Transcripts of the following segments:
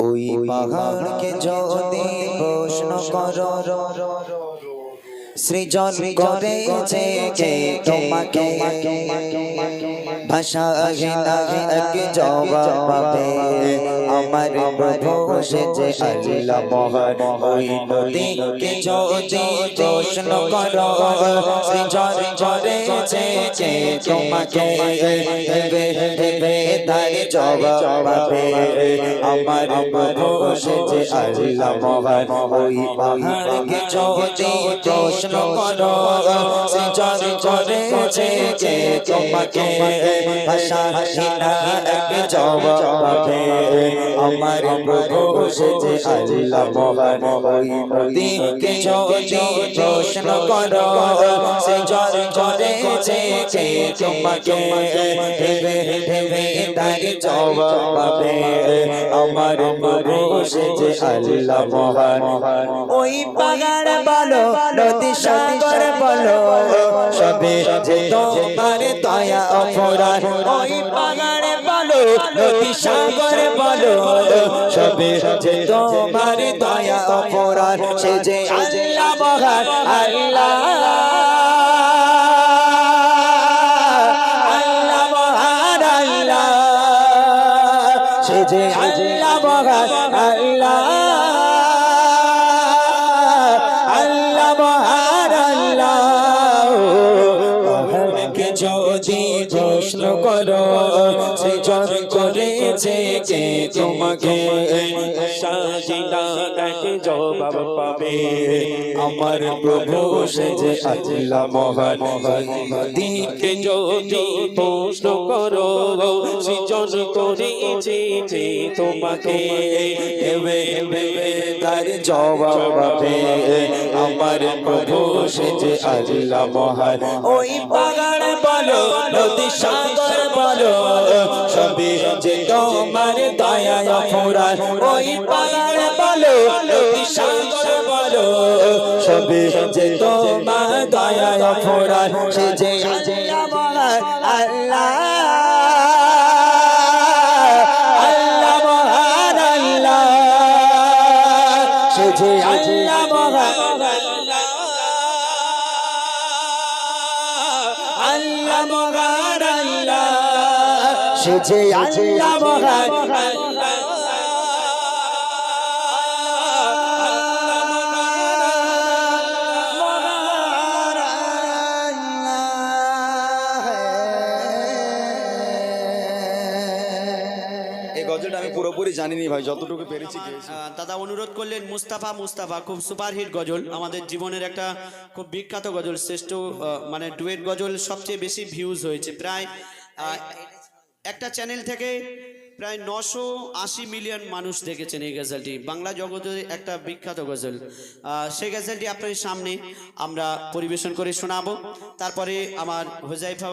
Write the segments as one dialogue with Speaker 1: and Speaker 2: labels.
Speaker 1: ওই পাহাড়কে যদি প্রশ্ন করো সৃজন করেছে কে? তোমাকে ভাষা এক জবাব পাবে আমার প্রভু সেজে আল্লাহ মহান। ওই নদীকে যদি প্রশ্ন করো। সৃজন করেছে কে তোমাকে দেবে দেবে তার জবাব। পাবে আমার প্রভু সেজে আল্লাহ মহান। ওই পাহাড়কে যদি প্রশ্ন করো। সৃজন করেছে কে তোমাকে ভাষা এক জবাব। আমার প্রভু সেজে আল্লাহ মহান, ওই নদীকে যদি প্রশ্ন করো সৃজন করেছে কে তোমাকে ভেবে ভেবে তার জবাব। আমার প্রভু সেজে আল্লাহ মহান, ওই পাহাড় বলো, নদী সাগর বলো সবে যে তোমার দয়া অপরাধ। ওই পাহাড় বলো, নদী সাগর বলো, সবে যে তোমার দয়া অপরাধ, সে যে আল্লাহ মহান, আল্লাহ। যে আল্লাহ আল্লাহ। তোমাকে
Speaker 2: সাজিদা এক জবাব পাবে।
Speaker 1: আমার প্রভু সে যে আল্লাহ মহান।
Speaker 2: দিকে যদি প্রশ্ন করো, সৃজন করেছে তোমাকে।
Speaker 1: তার জবাব পাবে। আমার প্রভু সে যে আল্লাহ মহান। ওই পাহাড় বলো, নদী সাগর বলো সবে যে তোমার দয়া অপরাধ ওই পাহাড় বলো বলো, সবে যে তোমার দয়া অপরাধ সে যে আল্লাহ মহান আল্লাহ মহান
Speaker 3: এই গজলটা আমি পুরোপুরি জানিনি ভাই যতটুকু পেরেছি
Speaker 4: দাদা অনুরোধ করলেন মুস্তাফা মুস্তাফা খুব সুপারহিট গজল আমাদের জীবনের একটা খুব বিখ্যাত গজল শ্রেষ্ঠ মানে ডুয়েট গজল সবচেয়ে বেশি ভিউজ হয়েছে। প্রায় আহ, একটা চ্যানেল থেকে প্রায় নশো আশি মিলিয়ন মানুষ দেখেছেন এই গজলটি। বাংলা জগতের একটা বিখ্যাত গজল। সেই গজলটি আপনার সামনে আমরা পরিবেশন করে শোনাবো। তারপরে আমার হোজাইফা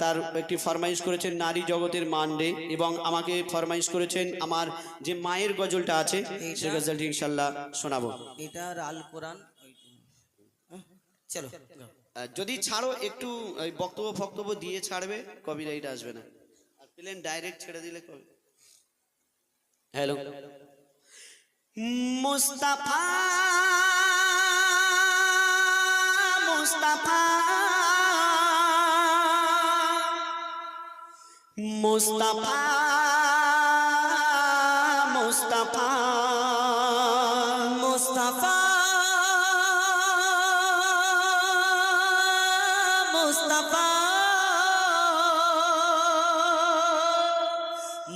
Speaker 4: তার একটি ফরমাইশ করেছেন নারী জগতের মানডে এবং আমাকে ফরমাইশ করেছেন আমার যে মায়ের গজলটা আছে সে গজলটি ইনশাল্লাহ শোনাবো।
Speaker 5: এটা আল কোরআন। চলো।
Speaker 4: যদি ছাড়ো একটু বক্তব্য ফক্তব্য দিয়ে ছাড়বে কপিরাইট আসবে না। প্লেন ডাইরেক্ট ছেড়ে দিলে কবে? হ্যালো মুস্তাফা মুস্তাফা মুস্তাফা মুস্তাফা মুস্তাফা।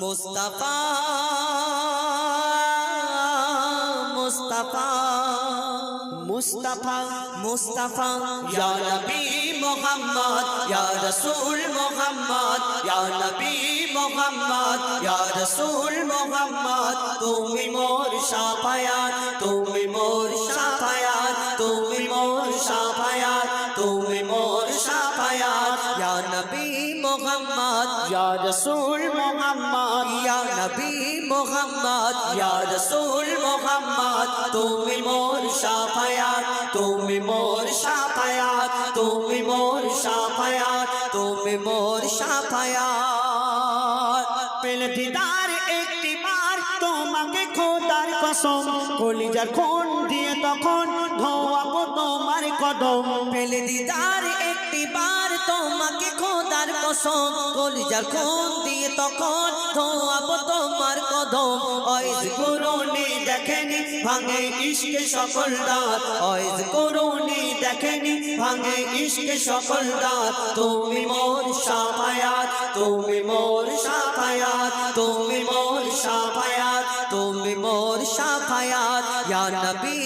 Speaker 4: মুস্তাফা
Speaker 5: মুস্তাফা মুস্তাফা
Speaker 4: মুস্তাফা
Speaker 5: ইয়া নবী মোহাম্মদ ইয়া রাসূল মোহাম্মদ ইয়া নবী মোহাম্মদ ইয়া রাসূল মোহাম্মদ। তুমি মোর শাফায়াত তুমি মোর মোহাম্মদ। ইয়া রাসূল মোহাম্মদ। ইয়া নবী মোহাম্মদ। ইয়া রাসূল মোহাম্মদ। তুমি মোর শাফায়াত তুমি মোর শাফায়াত তুমি মোর শাফায়াত তুমি মোর শাফায়াত পেল দিদার একটি বার তোমাকে
Speaker 4: কসম। কলিজার খুন দিয়ে তখন ধোয়াবো তোমার কদম।
Speaker 5: পেলে দিদার একটি বার তোমাকে খোদার কসম, কলিজার খুন দিয়ে তখন ধোয়াবো তোমার কদম। অয়েজ করুনি দেখেনি, ভাঙে ইশকে সকল দাঁত। অয়েজ করুনি দেখেনি, ভাঙে ইশকে সকল দাঁত। তুমি মোর সাফায়াত, তুমি মোর সাফায়াত, তুমি মোর সাফায়াত, তুমি মোর সাফায়াত। ইয়া নবী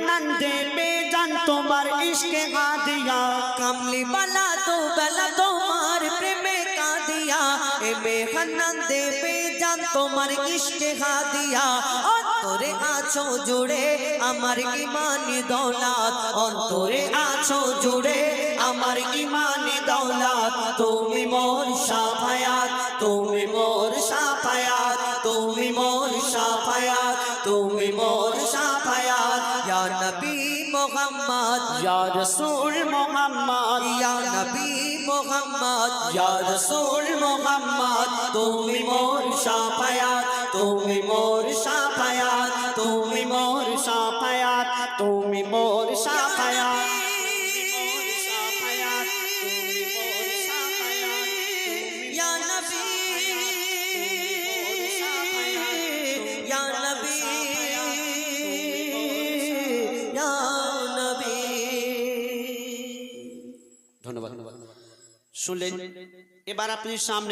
Speaker 4: এমে আনন্দে বেজান তোমার ইশকে কাঁদিয়া
Speaker 5: কামলি বালা তো বেলা তোমার প্রেমে কাঁদিয়া। এ বেহান্নান দেবে জান তোমার ইশকে হাদিয়া অন্তরে আছো জুড়ে আমার ইমানি দৌলত। অন্তরে আছো জুড়ে আমার ইমানি দৌলত। তুমি মোর সাফায়াত, তুমি মোর সাফায়াত, তুমি মোর সাফায়াত, তুমি মোর সাফায়াত। ইয়া
Speaker 4: রাসূল মোহাম্মদ
Speaker 5: ইয়া নবী মোহাম্মদ ইয়া রাসূল মোহাম্মদ তুমি মোর সাফায়াত তুমি মোর সাফায়াত তুমি মোর
Speaker 4: সাফায়াত তুমি মোর সাফায়াত শুনলেন। এবার আপনি সামনে